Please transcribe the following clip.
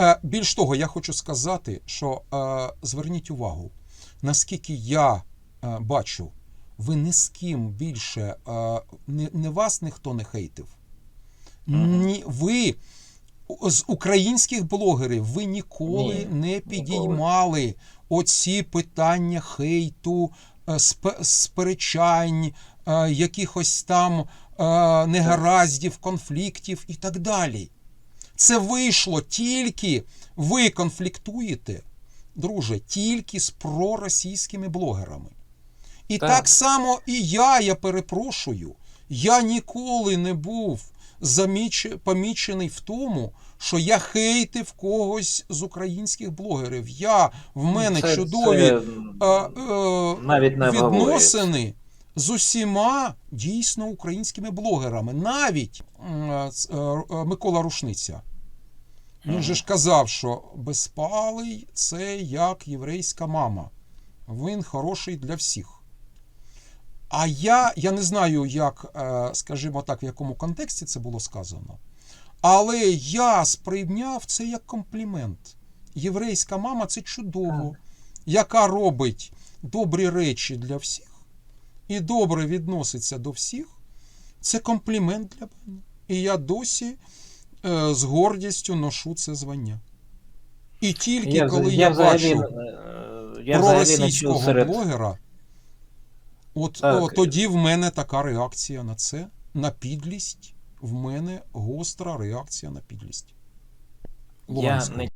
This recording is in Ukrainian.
Е, Більш того, я хочу сказати, що е, зверніть увагу, наскільки я е, бачу, ви ні з ким більше не, вас ніхто не хейтив. Ні, ви з українських блогерів ви ніколи Ні, не підіймали оці питання хейту, сперечань, якихось там негараздів, конфліктів і так далі. Це вийшло тільки ви конфліктуєте, друже, тільки з проросійськими блогерами. І так. Так. само і я, я перепрошую, я ніколи не був заміч... помічений в тому, що я хейтив когось з українських блогерів. Я в мене Це- чудові це, е, е, навіть не відносини з усіма дійсно українськими блогерами. Навіть е, Микола Рушниця. Він же ж казав, що безпалий це як єврейська мама. Він хороший для всіх. А я, я не знаю, як, е, скажімо так, в якому контексті це було сказано. Але я сприйняв це як комплімент. Єврейська мама це чудово, яка робить добрі речі для всіх і добре відноситься до всіх. Це комплімент для мене. І я досі з гордістю ношу це звання. І тільки Я, коли я, я, взагалі, бачу е, я про взагалі не чув російського серед блогера, от Так. о, тоді в мене така реакція на це, на підлість. В мене гостра реакція на підлість. я не